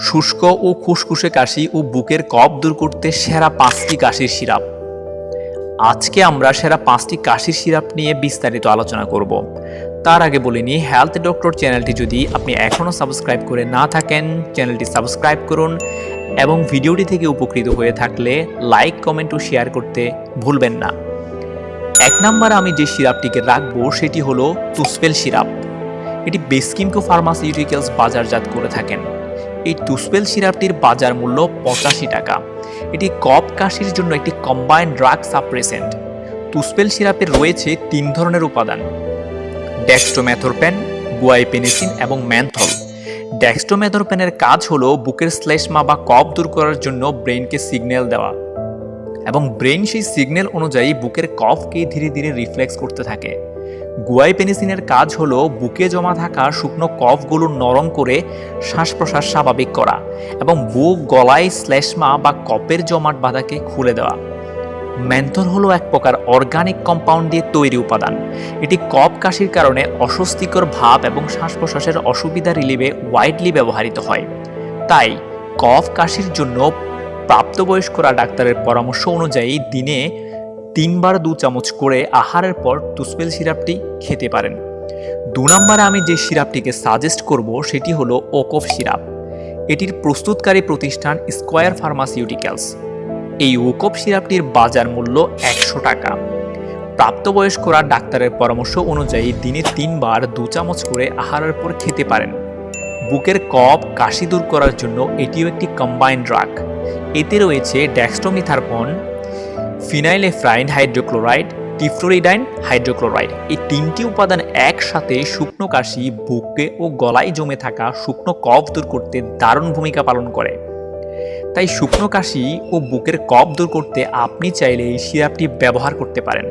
শুষ্ক ও খুসখুসে কাশি ও বুকের কফ দূর করতে সেরা পাঁচটি কাশির সিরাপ। আজকে আমরা সেরা পাঁচটি কাশির সিরাপ নিয়ে বিস্তারিত আলোচনা করব। তার আগে বলে নিই হেলথ ডক্টর চ্যানেলটি যদি আপনি এখনও সাবস্ক্রাইব করে না থাকেন, চ্যানেলটি সাবস্ক্রাইব করুন এবং ভিডিওটি থেকে উপকৃত হয়ে থাকলে লাইক, কমেন্ট ও শেয়ার করতে ভুলবেন না। এক নম্বর আমি যে সিরাপটিকে রাখব সেটি হলো তুসপেল সিরাপ। এটি বেসকিমকো ফার্মাসিউটিক্যালস বাজারজাত করে থাকেন। এই তুসপেল সিরাপটির বাজার মূল্য পঁচাশি টাকা। এটি কপ কাশির জন্য একটি কম্বাইন্ড ড্রাগ সাপ্রেসেন্ট তুসপেল সিরাপের রয়েছে তিন ধরনের উপাদান। ডেক্সটোম্যাথোরপেন গুয়াইপেনিসিন এবং ম্যান্থল ডেক্সটোম্যাথোরপেনের কাজ হলো বুকের শ্লেষ্মা বা কপ দূর করার জন্য ব্রেনকে সিগন্যাল দেওয়া। এবং ব্রেন সেই সিগন্যাল অনুযায়ী বুকের কফকে ধীরে ধীরে রিফ্লেক্স করতে থাকে। গুয়াইপেনিসিনের কাজ হলো বুকে জমা থাকা শুকনো কফগুলো নরম করে শ্বাস প্রশ্বাস স্বাভাবিক করা এবং বুক, গলায় শ্লেষ্মা বা কপের জমাট বাধাকে খুলে দেওয়া। ম্যান্থর হলো এক প্রকার অর্গানিক কম্পাউন্ড দিয়ে তৈরি উপাদান। এটি কপ কাশির কারণে অস্বস্তিকর ভাব এবং শ্বাস প্রশ্বাসের অসুবিধা রিলিভে ওয়াইডলি ব্যবহৃত হয়। তাই কফ কাশির জন্য প্রাপ্তবয়স্করা ডাক্তারের পরামর্শ অনুযায়ী দিনে তিনবার দু চামচ করে আহারের পর তুসপেল সিরাপটি খেতে পারেন। দু নম্বরে আমি যে সিরাপটিকে সাজেস্ট করব সেটি হলো ওকফ সিরাপ। এটির প্রস্তুতকারী প্রতিষ্ঠান স্কোয়ার ফার্মাসিউটিক্যালস। এই ওকফ সিরাপটির বাজার মূল্য একশো টাকা। প্রাপ্তবয়স্করা ডাক্তারের পরামর্শ অনুযায়ী দিনে তিনবার দু চামচ করে আহারের পর খেতে পারেন। বুকের কপ কাশি দূর করার জন্য এটিও একটি কম্বাইন্ড ড্রাগ এতে রয়েছে ড্যাক্সটোমিথারপন ফিনাইলেফ্রাইন হাইড্রোক্লোরাইড, টিফ্লোরিডাইন হাইড্রোক্লোরাইড। এই তিনটি উপাদান একসাথে শুকনো কাশি, বুকে ও গলায় জমে থাকা শুকনো কফ দূর করতে দারুণ ভূমিকা পালন করে। তাই শুকনো কাশি ও বুকের কফ দূর করতে আপনি চাইলে এই সিরাপটি ব্যবহার করতে পারেন।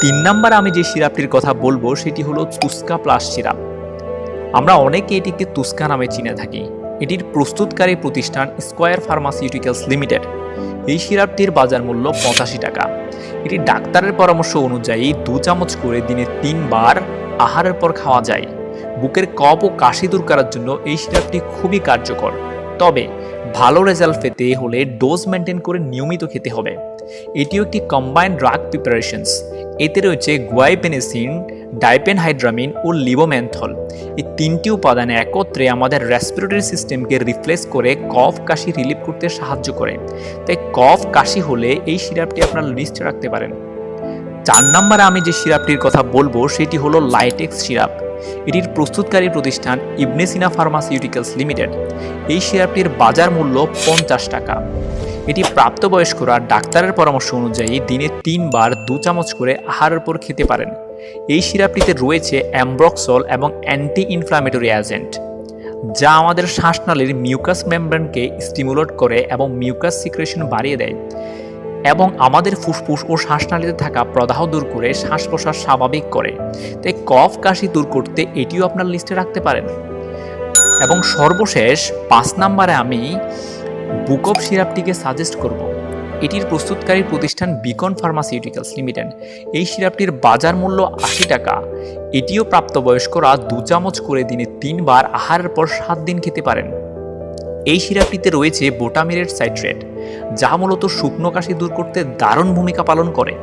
তিন নাম্বার আমি যে সিরাপটির কথা বলব, সেটি হলো তুস্কা প্লাস সিরাপ। আমরা অনেকে এটিকে তুস্কা নামে চিনে থাকি। এটির প্রস্তুতকারী প্রতিষ্ঠান স্কোয়ার ফার্মাসিউটিক্যালস লিমিটেড। এই সিরাপটির বাজার মূল্য পঁচাশি টাকা। এটি ডাক্তারের পরামর্শ অনুযায়ী দু চামচ করে দিনে তিনবার আহারের পর খাওয়া যায়। বুকের কপ ও কাশি দূর করার জন্য এই সিরাপটি খুবই কার্যকর। তবে ভালো রেজাল্ট পেতে হলে ডোজ মেনটেন করে নিয়মিত খেতে হবে। এটিও একটি কম্বাইন্ড ড্রাগ প্রিপারেশনস। এতে রয়েছে গুয়াইপেনেসিন ডাইপেনহাইড্রামিন ও লিবোম্যান্থল। এই তিনটি উপাদান একত্রে আমাদের রেসপিরেটরি সিস্টেমকে রিপ্লেস করে কফ কাশি রিলিভ করতে সাহায্য করে। তাই কফ কাশি হলে এই সিরাপটি আপনার লিস্টে রাখতে পারেন। চার নম্বরে আমি যে সিরাপটির কথা বলব, সেটি হলো লাইটেক্স সিরাপ। এটির প্রস্তুতকারী প্রতিষ্ঠান ইবনেসিনা ফার্মাসিউটিক্যালস লিমিটেড এই সিরাপটির বাজার মূল্য পঞ্চাশ টাকা। এটি প্রাপ্তবয়স্করা ডাক্তারের পরামর্শ অনুযায়ী দিনে তিনবার দু চামচ করে আহারের পর খেতে পারেন। এই সিরাপটিতে রয়েছে অ্যাম্ব্রক্সল এবং অ্যান্টি ইনফ্লামেটরি এজেন্ট যা আমাদের শ্বাসনালীর মিউকাস মেমব্রেনকে স্টিমুলেট করে এবং মিউকাস সিক্রেশন বাড়িয়ে দেয় এবং আমাদের ফুসফুস ও শ্বাসনালীতে থাকা প্রদাহ দূর করে শ্বাস প্রশ্বাস স্বাভাবিক করে। তাই কফ, কাশি দূর করতে এটিও আপনার লিস্টে রাখতে পারেন। এবং সর্বশেষ, পাঁচ নাম্বারে আমি বুক অফ সিরাপটিকে সাজেস্ট করব। এটির প্রস্তুতকারী প্রতিষ্ঠান বিকন ফার্মাসিউটিক্যালস লিমিটেড। এই সিরাপটির বাজার মূল্য আশি টাকা। এটিও প্রাপ্তবয়স্করা দু চামচ করে দিনে তিনবার আহারের পর সাত দিন খেতে পারেন। এই সিরাপটিতে রয়েছে বোটামিরেট সাইট্রেট, যা মূলত শুকনো কাশি দূর করতে দারুণ ভূমিকা পালন করে।